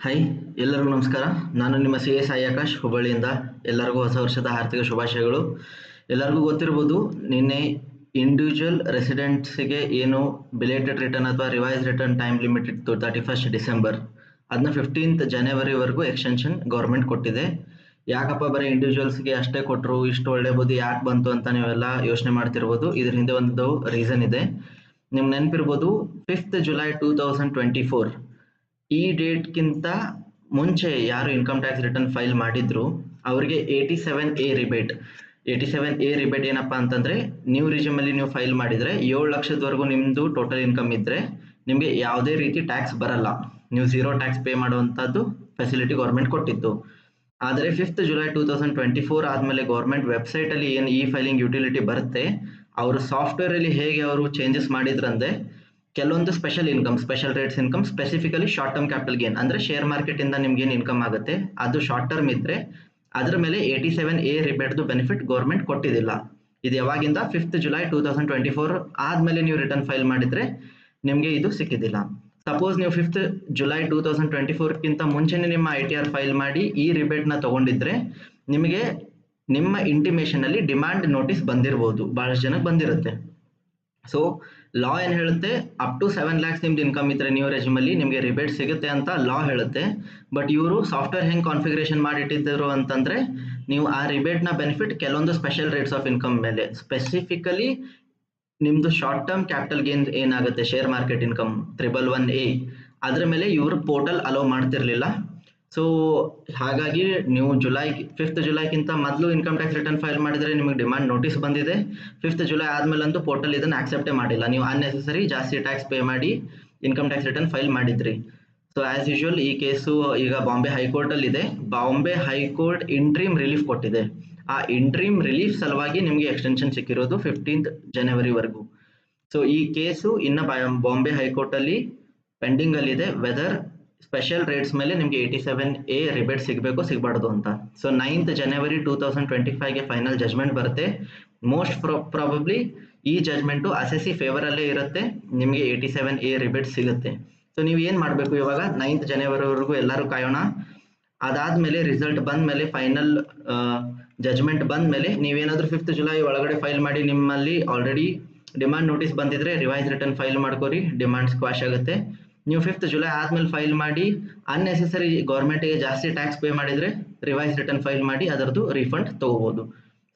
Hi ಎಲ್ಲರಿಗೂ ನಮಸ್ಕಾರ. ನಾನು ನಿಮ್ಮ ಸಿ ಎಸ್ ಐ ಆಕಾಶ್ ಹುಬ್ಬಳ್ಳಿಯಿಂದ ಎಲ್ಲರಿಗೂ ಹೊಸ ವರ್ಷದ ಆರ್ಥಿಕ ಶುಭಾಶಯಗಳು. ಎಲ್ಲರಿಗೂ ಗೊತ್ತಿರ್ಬೋದು, ನಿನ್ನೆ ಇಂಡಿವಿಜುವಲ್ ರೆಸಿಡೆಂಟ್ಸಿಗೆ ಏನು ಬಿಲೇಟೆಡ್ ರಿಟರ್ನ್ ಅಥವಾ ರಿವೈಸ್ ರಿಟರ್ನ್ ಟೈಮ್ ಲಿಮಿಟ್ ಇತ್ತು ತರ್ಟಿ ಫಸ್ಟ್ ಡಿಸೆಂಬರ್ ಅದನ್ನ ಫಿಫ್ಟೀನ್ತ್ ಜನವರಿವರೆಗೂ ಎಕ್ಸ್ಟೆನ್ಷನ್ ಗೌರ್ಮೆಂಟ್ ಕೊಟ್ಟಿದೆ. ಯಾಕಪ್ಪ ಬರೀ ಇಂಡಿವಿಜುವಲ್ಸ್ಗೆ ಅಷ್ಟೇ ಕೊಟ್ಟರು ಇಷ್ಟು ಒಳ್ಳೆ ಬುದ್ಧಿ ಯಾಕೆ ಬಂತು ಅಂತ ನೀವೆಲ್ಲ ಯೋಚನೆ ಮಾಡ್ತಿರ್ಬೋದು. ಇದ್ರ ಹಿಂದೆ ಒಂದು ರೀಸನ್ ಇದೆ. ನಿಮ್ಗೆ ನೆನಪಿರ್ಬೋದು fifth July two thousand twenty four ಈ ಡೇಟ್ಗಿಂತ ಮುಂಚೆ ಯಾರು ಇನ್ಕಮ್ ಟ್ಯಾಕ್ಸ್ ರಿಟರ್ನ್ ಫೈಲ್ ಮಾಡಿದ್ರು, ಅವರಿಗೆ eighty seven A rebate eighty seven A rebate ಏನಪ್ಪ ಅಂತಂದ್ರೆ ನೀವು ರಿಜ್ಯೂಮಲ್ಲಿ ನೀವು ಫೈಲ್ ಮಾಡಿದ್ರೆ ಏಳು ಲಕ್ಷದವರೆಗೂ ನಿಮ್ಮದು ಟೋಟಲ್ ಇನ್ಕಮ್ ಇದ್ದರೆ ನಿಮಗೆ ಯಾವುದೇ ರೀತಿ ಟ್ಯಾಕ್ಸ್ ಬರಲ್ಲ. ನೀವು ಝೀರೋ ಟ್ಯಾಕ್ಸ್ ಪೇ ಮಾಡುವಂಥದ್ದು ಫೆಸಿಲಿಟಿ ಗೌರ್ಮೆಂಟ್ ಕೊಟ್ಟಿತ್ತು. ಆದರೆ fifth July two thousand twenty four ಆದಮೇಲೆ ಗೌರ್ಮೆಂಟ್ ವೆಬ್ಸೈಟಲ್ಲಿ ಏನು ಇ ಫೈಲಿಂಗ್ ಯುಟಿಲಿಟಿ ಬರುತ್ತೆ, ಅವರು ಸಾಫ್ಟ್ವೇರಲ್ಲಿ ಹೇಗೆ ಅವರು ಚೇಂಜಸ್ ಮಾಡಿದ್ರಂದ್ರೆ ಕೆಲವೊಂದು special income special rates income specifically short term capital gain ಅಂದ್ರೆ ಶೇರ್ ಮಾರ್ಕೆಟ್ ಇಂದ ನಿಮ್ಗೆ ಏನು ಇನ್ಕಮ್ ಆಗುತ್ತೆ? ಅದು ಶಾರ್ಟ್ ಟರ್ಮ್ ಇದ್ರೆ ಅದ್ರ ಮೇಲೆ ಏಯ್ಟಿ ಸೆವೆನ್ ಎ ರಿಬೇಟ್ದು ಬೆನಿಫಿಟ್ ಗೌರ್ಮೆಂಟ್ ಕೊಟ್ಟಿದ್ದಿಲ್ಲ ಇದು ಯಾವಾಗಿಂದ? Fifth July two thousand twenty four ಆದ್ಮೇಲೆ ನೀವು ರಿಟರ್ನ್ ಫೈಲ್ ಮಾಡಿದ್ರೆ ನಿಮಗೆ ಇದು ಸಿಕ್ಕಿದ್ದಿಲ್ಲ ಸಪೋಸ್ ನೀವು fifth July two thousand twenty ಫೋರ್ಕ್ಕಿಂತ ಮುಂಚೆನೇ ನಿಮ್ಮ ಐ ಟಿ ಆರ್ ಫೈಲ್ ಮಾಡಿ ಈ ರಿಬೇಟ್ನ ತಗೊಂಡಿದ್ರೆ ನಿಮಗೆ ನಿಮ್ಮ ಇಂಟಿಮೇಷನಲ್ಲಿ ಡಿಮ್ಯಾಂಡ್ ನೋಟಿಸ್ ಬಂದಿರಬಹುದು ಬಹಳಷ್ಟು ಜನಕ್ಕೆ ಬಂದಿರುತ್ತೆ. ಸೊ ಲಾ ಏನ್ ಹೇಳುತ್ತೆ? ಅಪ್ ಟು ಸೆವೆನ್ ಲ್ಯಾಕ್ಸ್ ನಿಮ್ದು ಇನ್ಕಮ್ ಇದ್ರೆ ನೀವು ರೆಜ್ಯೂಮಲ್ಲಿ ನಿಮಗೆ ರಿಬೇಟ್ ಸಿಗುತ್ತೆ ಅಂತ ಲಾ ಹೇಳುತ್ತೆ. ಬಟ್ ಇವರು ಸಾಫ್ಟ್ವೇರ್ ಹೆಂಗ್ ಕಾನ್ಫಿಗರೇಷನ್ ಮಾಡಿಟ್ಟಿದ್ದರು ಅಂತಂದ್ರೆ, ನೀವು ಆ ರಿಬೇಟ್ನ ಬೆನಿಫಿಟ್ ಕೆಲವೊಂದು ಸ್ಪೆಷಲ್ ರೇಟ್ಸ್ ಆಫ್ ಇನ್ಕಮ್ ಮೇಲೆ. ಸ್ಪೆಸಿಫಿಕಲಿ ನಿಮ್ದು ಶಾರ್ಟ್ ಟರ್ಮ್ ಕ್ಯಾಪಿಟಲ್ ಗೇನ್ ಏನಾಗುತ್ತೆ? Share market income triple one A ಅದ್ರ ಮೇಲೆ ಇವರು ಪೋರ್ಟಲ್ ಅಲೋ ಮಾಡ್ತಿರ್ಲಿಲ್ಲ. ಸೊ ಹಾಗಾಗಿ ನೀವು ಜುಲೈ ಫಿಫ್ತ್ ಜುಲೈಗಿಂತ ಮೊದಲು ಇನ್ಕಮ್ ಟ್ಯಾಕ್ಸ್ ರಿಟರ್ನ್ ಫೈಲ್ ಮಾಡಿದರೆ ನಿಮಗೆ ಡಿಮಾಂಡ್ ನೋಟಿಸ್ ಬಂದಿದೆ. ಫಿಫ್ತ್ ಜುಲೈ ಆದಮೇಲಂತೂ ಪೋರ್ಟಲ್ ಇದನ್ನು ಆಕ್ಸೆಪ್ಟೇ ಮಾಡಿಲ್ಲ. ನೀವು ಅನ್ನೆಸೆಸರಿ ಜಾಸ್ತಿ ಟ್ಯಾಕ್ಸ್ ಪೇ ಮಾಡಿ ಇನ್ಕಮ್ ಟ್ಯಾಕ್ಸ್ ರಿಟರ್ನ್ ಫೈಲ್ ಮಾಡಿದ್ರಿ. ಸೊ ಆಸ್ ಯೂಶುವಲ್ ಈ ಕೇಸು ಈಗ ಬಾಂಬೆ ಹೈಕೋರ್ಟಲ್ಲಿ ಇದೆ. ಬಾಂಬೆ ಹೈಕೋರ್ಟ್ ಇಂಟ್ರೀಮ್ ರಿಲೀಫ್ ಕೊಟ್ಟಿದೆ. ಆ ಇಂಟ್ರೀಮ್ ರಿಲೀಫ್ ಸಲುವಾಗಿ ನಿಮಗೆ ಎಕ್ಸ್ಟೆನ್ಷನ್ ಸಿಕ್ಕಿರೋದು ಫಿಫ್ಟೀನ್ತ್ ಜನವರಿವರೆಗೂ ಸೊ ಈ ಕೇಸು ಇನ್ನು ಬಾಂಬೆ ಹೈಕೋರ್ಟಲ್ಲಿ ಪೆಂಡಿಂಗಲ್ಲಿದೆ ವೆದರ್ ಸ್ಪೆಷಲ್ ರೇಟ್ಸ್ ಮೇಲೆ ನಿಮಗೆ ಏಯ್ಟಿ ಸೆವೆನ್ ಎ ರಿಬೇಟ್ ಸಿಗಬೇಕು, ಸಿಗಬಾರ್ದು ಅಂತ. So ninth January two thousand twenty ಫೈವ್ಗೆ final judgement ಬರುತ್ತೆ ಮೋಸ್ಟ್ ಪ್ರಾಬಬ್ಲಿ ಈ ಜಜ್ಮೆಂಟು ಅಸೆಸಿ ಫೇವರ್ ಅಲ್ಲೇ ಇರುತ್ತೆ. ನಿಮಗೆ ಏಯ್ಟಿ ಸೆವೆನ್ ಎ ರಿಬೇಟ್ ಸಿಗುತ್ತೆ. ಸೊ ನೀವು ಏನು ಮಾಡಬೇಕು ಇವಾಗ? ನೈನ್ತ್ ಜನವರಿವರೆಗೂ ಎಲ್ಲರೂ ಕಾಯೋಣ. ಅದಾದ್ಮೇಲೆ ರಿಸಲ್ಟ್ ಬಂದ ಮೇಲೆ ಫೈನಲ್ ಜಜ್ಮೆಂಟ್ ಬಂದ ಮೇಲೆ ನೀವೇನಾದರೂ ಫಿಫ್ತ್ ಜುಲೈ ಒಳಗಡೆ ಫೈಲ್ ಮಾಡಿ ನಿಮ್ಮಲ್ಲಿ ಆಲ್ರೆಡಿ ಡಿಮಾಂಡ್ ನೋಟಿಸ್ ಬಂದಿದ್ರೆ ರಿವೈಸ್ ರಿಟರ್ನ್ ಫೈಲ್ ಮಾಡ್ಕೋರಿ. ಡಿಮ್ಯಾಂಡ್ ಸ್ಕ್ವಾಶ್ ಆಗುತ್ತೆ. ನೀವು ಫಿಫ್ತ್ ಜುಲೈ ಆದ್ಮೇಲೆ ಫೈಲ್ ಮಾಡಿ ಅನ್ನೆಸೆಸರಿ ಗೌರ್ಮೆಂಟಿಗೆ ಜಾಸ್ತಿ ಟ್ಯಾಕ್ಸ್ ಪೇ ಮಾಡಿದ್ರೆ ರಿವೈಸ್ ರಿಟರ್ನ್ ಫೈಲ್ ಮಾಡಿ ಅದರದ್ದು ರಿಫಂಡ್ ತಗೋಬಹುದು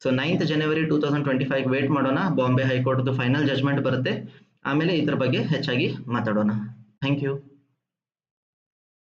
so ninth January two thousand twenty five wait ಮಾಡೋಣ ಬಾಂಬೆ ಹೈಕೋರ್ಟ್ದು ಫೈನಲ್ ಜಜ್ಮೆಂಟ್ ಬರುತ್ತೆ. ಆಮೇಲೆ ಇದ್ರ ಬಗ್ಗೆ ಹೆಚ್ಚಾಗಿ ಮಾತಾಡೋಣ. Thank you